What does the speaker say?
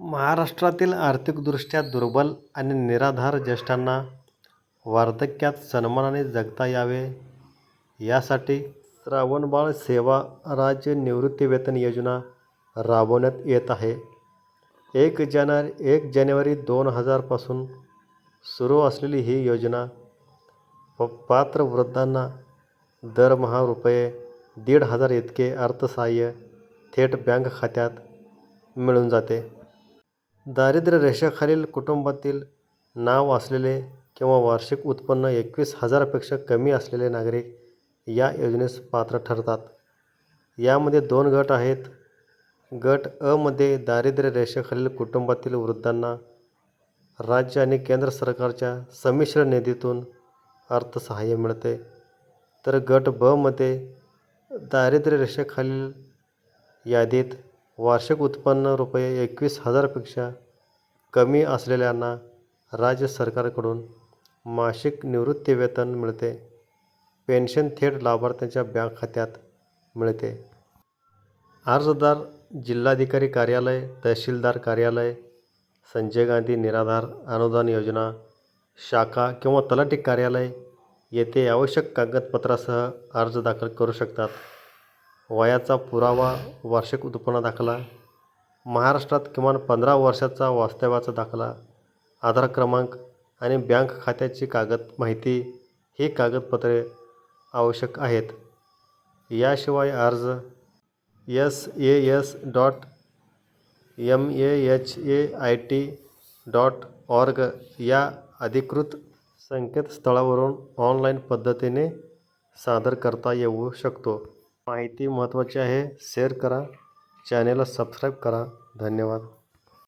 महाराष्ट्रातील आर्थिकदृष्ट्या दुर्बल आणि निराधार ज्येष्ठांना वार्धक्यात सन्मानाने जगता यावे. यासाठी श्रावणबाळ सेवा राज्य निवृत्तीवेतन योजना राबवण्यात येत आहे. एक जानेवारी एक जानेवारी दोन हजारपासून सुरू असलेली ही योजना प पात्र वृद्धांना दरमहा रुपये दीड हजार इतके अर्थसहाय्य थेट बँक खात्यात मिळून जाते. दारिद्र्य रेषेखालील कुटुंबातील नाव असलेले किंवा वार्षिक उत्पन्न एकवीस हजारापेक्षा कमी असलेले नागरिक या योजनेस पात्र ठरतात. यामध्ये दोन गट आहेत. गट अमध्ये दारिद्र्य रेषेखालील कुटुंबातील वृद्धांना राज्य आणि केंद्र सरकारच्या संमिश्र निधीतून अर्थसहाय्य मिळते. तर गट बमध्ये दारिद्र्य रेषेखालील यादीत वार्षिक उत्पन्न रुपये एकवीस हजारपेक्षा कमी असलेल्यांना राज्य सरकारकडून मासिक निवृत्तीवेतन मिळते. पेन्शन थेट लाभार्थ्यांच्या बँक खात्यात मिळते. अर्जदार जिल्हाधिकारी कार्यालय तहसीलदार कार्यालय संजय गांधी निराधार अनुदान योजना शाखा किंवा तलाठी कार्यालय येथे आवश्यक कागदपत्रासह अर्ज दाखल करू शकतात. वयाचा पुरावा वार्षिक उत्पन्न दाखला महाराष्ट्रात किमान पंधरा वर्षाचा वास्तव्याचा दाखला आधार क्रमांक आणि बँक खात्याची कागद माहिती ही कागदपत्रे आवश्यक आहेत. याशिवाय अर्ज S A S dot M A H A I T dot org या अधिकृत संकेतस्थळावरून ऑनलाईन पद्धतीने सादर करता येऊ शकतो. माहिती महत्त्वाची आहे. शेअर करा. चॅनेलला सबस्क्राईब करा. धन्यवाद.